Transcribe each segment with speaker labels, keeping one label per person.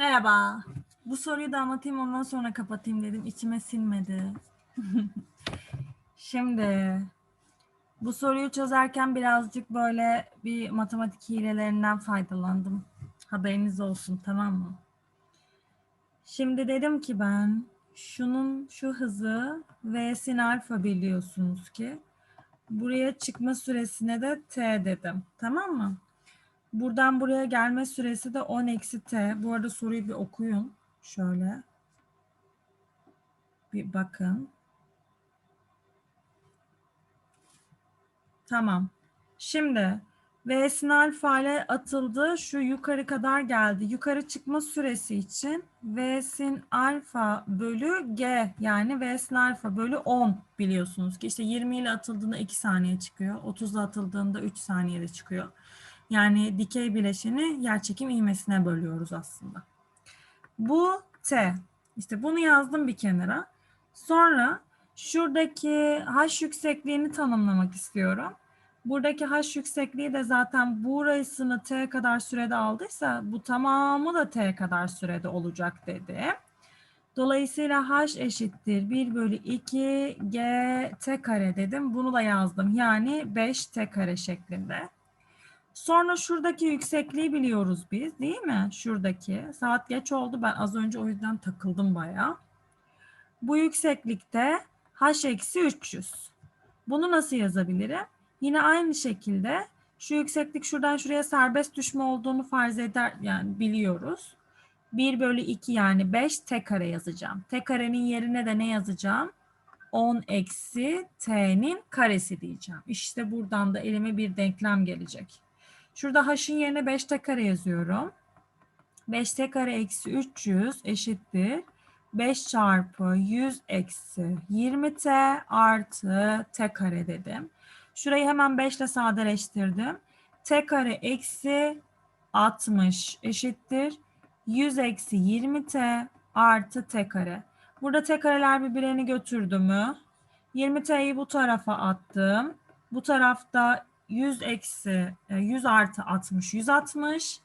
Speaker 1: Merhaba. Bu soruyu da anlatayım ondan sonra kapatayım dedim. İçime sinmedi. Şimdi bu soruyu çözerken birazcık böyle bir matematik hilelerinden faydalandım. Haberiniz olsun tamam mı? Şimdi dedim ki ben şunun şu hızı v'sin alfa biliyorsunuz ki. Buraya çıkma süresine de t dedim. Tamam mı? Buradan buraya gelme süresi de 10 eksi t. Bu arada soruyu bir okuyun. Şöyle. Bir bakın. Tamam. Şimdi V'sin alfa ile atıldı. Şu yukarı kadar geldi. Yukarı çıkma süresi için V'sin alfa bölü G yani V'sin alfa bölü 10 biliyorsunuz ki işte 20 ile atıldığında 2 saniye çıkıyor. 30 ile atıldığında 3 saniyede çıkıyor. Yani dikey bileşeni yerçekim ivmesine bölüyoruz aslında. Bu T. İşte bunu yazdım bir kenara. Sonra şuradaki H yüksekliğini tanımlamak istiyorum. Buradaki H yüksekliği de zaten burasını T kadar sürede aldıysa bu tamamı da T kadar sürede olacak dedi. Dolayısıyla H eşittir 1 bölü 2 G T kare dedim. Bunu da yazdım. Yani 5 T kare şeklinde. Sonra şuradaki yüksekliği biliyoruz biz değil mi? Şuradaki. Saat geç oldu. Ben az önce o yüzden takıldım bayağı. Bu yükseklikte h eksi 300. Bunu nasıl yazabilirim? Yine aynı şekilde şu yükseklik şuradan şuraya serbest düşme olduğunu farz eder yani biliyoruz. 1 bölü 2 yani 5 t kare yazacağım. T karenin yerine de ne yazacağım? 10 eksi t'nin karesi diyeceğim. İşte buradan da elime bir denklem gelecek. Şurada h'ın yerine 5t kare yazıyorum. 5t kare eksi 300 eşittir. 5 çarpı 100 eksi 20t artı t kare dedim. Şurayı hemen 5 ile sadeleştirdim. t kare eksi 60 eşittir. 100 eksi 20t artı t kare. Burada t kareler birbirlerini götürdü mü? 20t'yi bu tarafa attım. Bu tarafta 100 eksi 100 artı 60 160.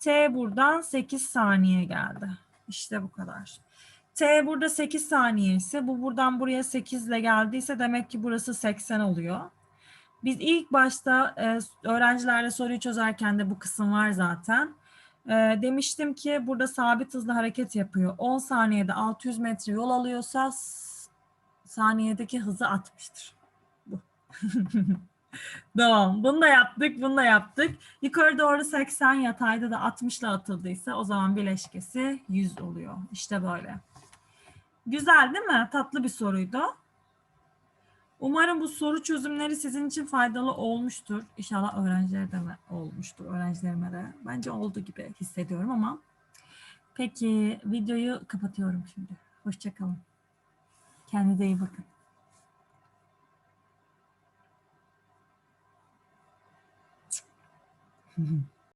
Speaker 1: T buradan 8 saniye geldi. İşte bu kadar. T burada 8 saniye ise bu buradan buraya 8 ile geldiyse demek ki burası 80 oluyor. Biz ilk başta e, öğrencilerle soruyu çözerken de bu kısım var zaten. E, demiştim ki burada sabit hızlı hareket yapıyor. 10 saniyede 600 metre yol alıyorsa saniyedeki hızı 60'tır. Bu. Tamam. Bunu da yaptık, bunu da yaptık. Yukarı doğru 80, yatayda da 60 ile atıldıysa o zaman bileşkesi 100 oluyor. İşte böyle. Güzel değil mi? Tatlı bir soruydu. Umarım bu soru çözümleri sizin için faydalı olmuştur. İnşallah öğrencilere de olmuştur, öğrencilerime de. Bence oldu gibi hissediyorum ama. Peki videoyu kapatıyorum şimdi. Hoşçakalın. Kendinize iyi bakın. Mm-hmm.